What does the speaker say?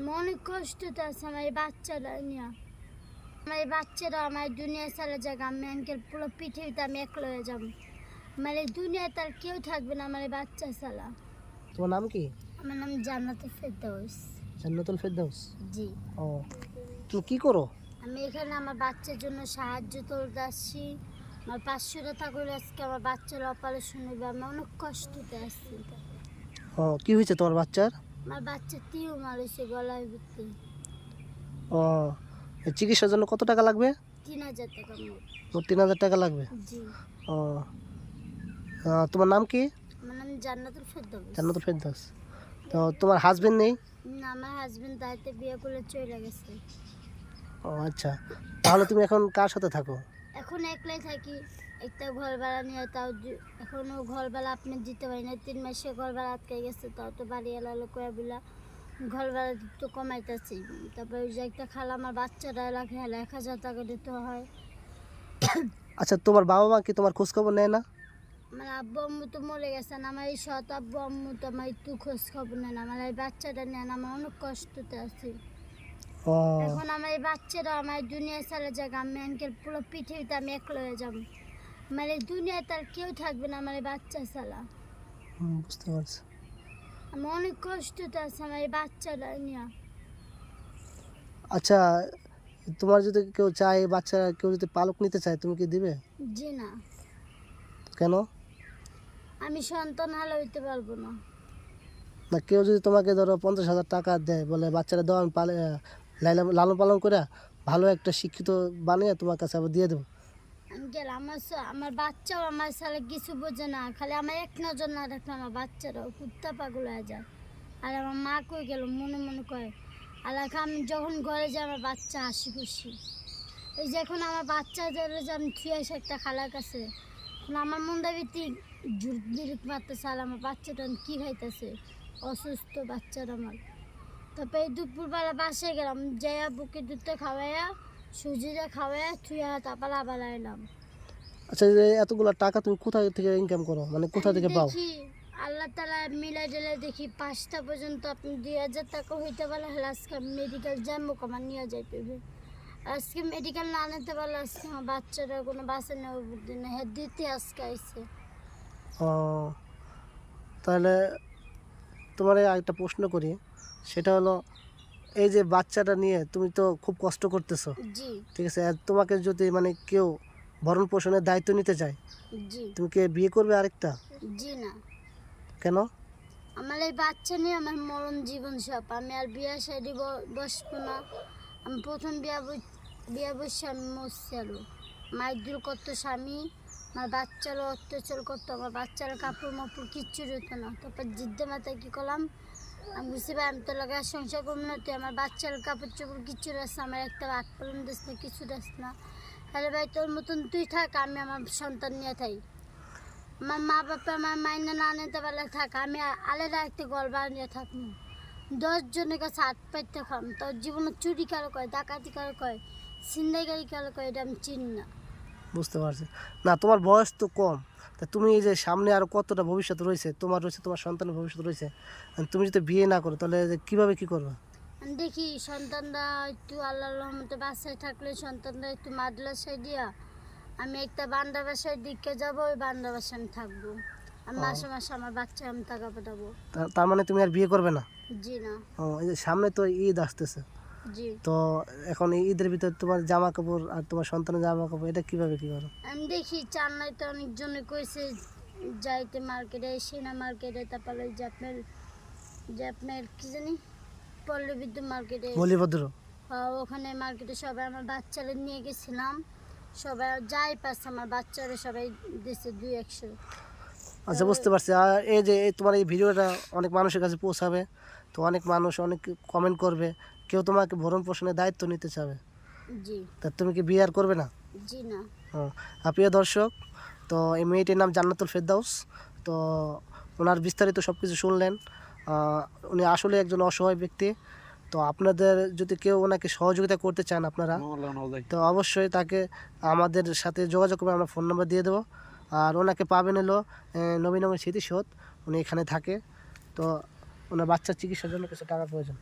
আমি অনেক কষ্টতে আছে আমার এই বাচ্চারা নিয়ে। আমার এই বাচ্চারা আমার দুনিয়া সারা জায়গা আমি আঙ্কেল পুরো পৃথিবীতে আমি একলা হয়ে যাব। আমার এই দুনিয়াতে আর কেউ থাকবে না আমার এই বাচ্চা ছাড়া। তোমার নাম কি? আমার নাম জান্নাতে ফেরদৌস জান্নাতুল ফেরদাউস? জি। ও। তুমি কি করো? আমি এখানে আমার বাচ্চার জন্য সাহায্য তুলতে আসছি। আমার পাঁচশো টাকা করে আজকে আমার বাচ্চার অপারেশন হবে। আমি অনেক কষ্টতে আসছি ও কি হয়েছে তোমার বাচ্চার? আমার বাচ্চা তিও মারছে গলায় ভিত্তি ও চিকিৎসার জন্য কত টাকা লাগবে? তিন হাজার টাকা তিন হাজার টাকা লাগবে? জি। ও তোমার নাম কি? আমার নাম জান্নাতুল ফেরদৌস জান্নাতুল ফেরদাউস। তো তোমার হাজবেন্ড নেই? না আমার হাজবেন্ড দায়িত্বে বিয়ে করে চলে গেছে। ও আচ্ছা। তাহলে তুমি এখন কার সাথে থাকো? এখন একলাই থাকি। একটা ঘর ভাড়া নিয়ে তাও দি- এখনও ঘর ভাড়া আপনি দিতে পারি না তিন মাসে ঘর ভাড়া আটকে গেছে তাও তো বাড়ি এলালো কয়া বিলা ঘর ভাড়া তো কমাইতেছি। তারপরে ওই যে একটা খালা আমার বাচ্চারা এলাকা হেলা এক হাজার টাকা দিতে হয়। আচ্ছা তোমার বাবা মা কি তোমার খোঁজ খবর নেয় না? আমার আব্বু আম্মু তো মরে গেছেন আমার এই সৎ আব্বু আম্মু তো আমার একটু খোঁজ খবর নেন আমার এই বাচ্চাটা নেন আমার অনেক কষ্টতে আছি। এখন আমার এই বাচ্চারা আমার দুনিয়া সারা জায়গা আমি পুরো পৃথিবীতে আমি একলা হয়ে যাব। এই দুনিয়াতে আর কেউ থাকবে না আমার বাচ্চা ছাড়া। বুঝতে পারছি। আমি অনেক কষ্টতে আছি আমার এই বাচ্চাটা নিয়ে। আচ্ছা তোমার যদি কেউ চায় বাচ্চা কেউ যদি পালক নিতে চায় তুমি কি দিবে? জি না। কেন? আমি সন্তান হালা হইতে পারব না। না কেউ যদি তোমাকে ধরো পঞ্চাশ হাজার টাকা দেয় বলে বাচ্চারা দাও আমি পালে লালন পালন করে ভালো একটা শিক্ষিত বানিয়ে তোমার কাছে আবার দিয়ে দেবো। আঙ্কেল, আমার আমার বাচ্চাও আমার সালে কিছু বোঝে না, খালি আমার এক নজর না রাখলে আমার বাচ্চারাও কুত্তা পাগল হয়ে যায়। আর আমার মা কই গেল, মনে মনে করে আর আমি যখন ঘরে যাই আমার বাচ্চা হাসি খুশি। এই যে এখন আমার বাচ্চা ধরে যে আমি থুয়ে আসি একটা খালার কাছে আমার মনটা ভিত্তি দিরুক মারতেছে আর আমার বাচ্চাটা কী খাইতেছে? অসুস্থ বাচ্চারা আমার। তারপরে এই দুপুরবেলা বাসায় গেলাম, যাইয়া বুকে দুধটা খাওয়াইয়া সুজিটা খাওয়াইয়া থুয়া তারপর আবার এলাম আচ্ছা যে এতগুলো টাকা তুমি কোথা থেকে ইনকাম করো? মানে কোথা থেকে পাও? দেখি আল্লাহ তালা মিলাই টেলাই দেখি পাঁচটা পর্যন্ত আপনি দুই হাজার টাকা হইতে পারলে হলে আজকে মেডিকেল যাব আমার নিয়ে যাইতে হবে আজকে মেডিকেল না নিতে পারলে আজকে আমার বাচ্চারা কোনো বাসে নেওয়া বুদ্ধি না হ্যাঁ দিতে আজকে আইসে ও তাহলে তোমার একটা প্রশ্ন করি। সেটা হলো এই যে বাচ্চাটা নিয়ে তুমি তো খুব কষ্ট করতেছো। জি। ঠিক আছে আর তোমাকে যদি মানে কেউ ভরণ পোষণের দায়িত্ব নিতে চায় জি। তুমি কি বিয়ে করবে আরেকটা? জি না। কেন? আমার এই বাচ্চা নিয়ে আমার মরণ জীবন সব। আমি আর বিয়ে সাইডে বসবো না। আমি প্রথম বিয়া বিয়া বসে আমি মরছি আরও। মাইদুর করতো স্বামী আমার বাচ্চারও অত্যাচার করতো। আমার বাচ্চার কাপড় মাপড় কিচ্ছু হতো না। তারপর জিদ্দে মাথায় কী করলাম? আমি বুঝতে পারি, আমি তো লাগে সংসার করব না, তুই আমার বাচ্চার কাপড় চোপড় কিচ্ছু রাস না আমার একটা আট পালন দিস না, কিছু রাস না। তাহলে ভাই, তোর মতন তুই থাক, আমি আমার সন্তান নিয়ে থাই। আমার মা বাবা আমার মাইনে না নিতে পারলে থাক, আমি আলাদা একটা গল্প নিয়ে থাকব। দশ জনের কাছে হাত পাইতে খাম তোর জীবনে চুরি কারও কয়, ডাকাতি কারও কয় সিন্দাইকারি কারও কয়, এটা আমি চিনি না। বুঝতে পারছি। না, তোমার বয়স তো কম। তা তুমি এই যে সামনে আরও কতটা ভবিষ্যৎ রয়েছে? তোমার রয়েছে তোমার সন্তানের ভবিষ্যৎ রয়েছে। তুমি যদি বিয়ে না করো তাহলে কীভাবে কি করবে? দেখি সন্তানরা একটু আল্লাহর রহমতে বাসায় থাকলে সন্তানরা একটু মাদ্রাসায় দিয়া আমি একটা বান্দা বাসায় দিকে যাব ওই বান্দা বাসায় আমি থাকব। আমি মাসে মাসে আমার বাচ্চা আমি টাকা পাঠাবো। তার মানে তুমি আর বিয়ে করবে না? জি না। ও এই যে সামনে তো ঈদ আসতেছে। তো এখন ঈদের ভিতরে তোমার জামা কাপড় আর তোমার সন্তানের জামা কাপড় এটা কীভাবে কি করো? আমি দেখি চান্নাই তো অনেক অনেকজনে কইছে যাইতে মার্কেটে সেনা মার্কেটে তারপরে ওই যে আপনার যে আপনার কি জানি পল্লী বিদ্যুৎ মার্কেটে। বলিভদ্র হ্যাঁ, ওখানে মার্কেটে সবাই আমার বাচ্চারা নিয়ে গেছিলাম। সবাই যাই পাচ্ছে আমার বাচ্চারা সবাই দিছে দুই একশো। আচ্ছা বুঝতে পারছি। আর এই যে তোমার এই ভিডিওটা অনেক মানুষের কাছে পৌঁছাবে তো অনেক মানুষ অনেক কমেন্ট করবে। কেউ তোমাকে ভরণ পোষণের দায়িত্ব নিতে চাবে? জি। তা তুমি কি বিয়ে আর করবে না? জি না। প্রিয় দর্শক তো এই মেয়েটির নাম জান্নাতুল ফেরদাউস। তো ওনার বিস্তারিত সব কিছু শুনলেন উনি আসলে একজন অসহায় ব্যক্তি। তো আপনাদের যদি কেউ ওনাকে সহযোগিতা করতে চান আপনারা তো অবশ্যই তাকে আমাদের সাথে যোগাযোগ করবে আমরা ফোন নাম্বার দিয়ে দেবো। আর ওনাকে পাবেন এলো নবীনগর স্মৃতিসৌধ। উনি এখানে থাকে। তো ওনার বাচ্চার চিকিৎসার জন্য কিছু টাকা প্রয়োজন।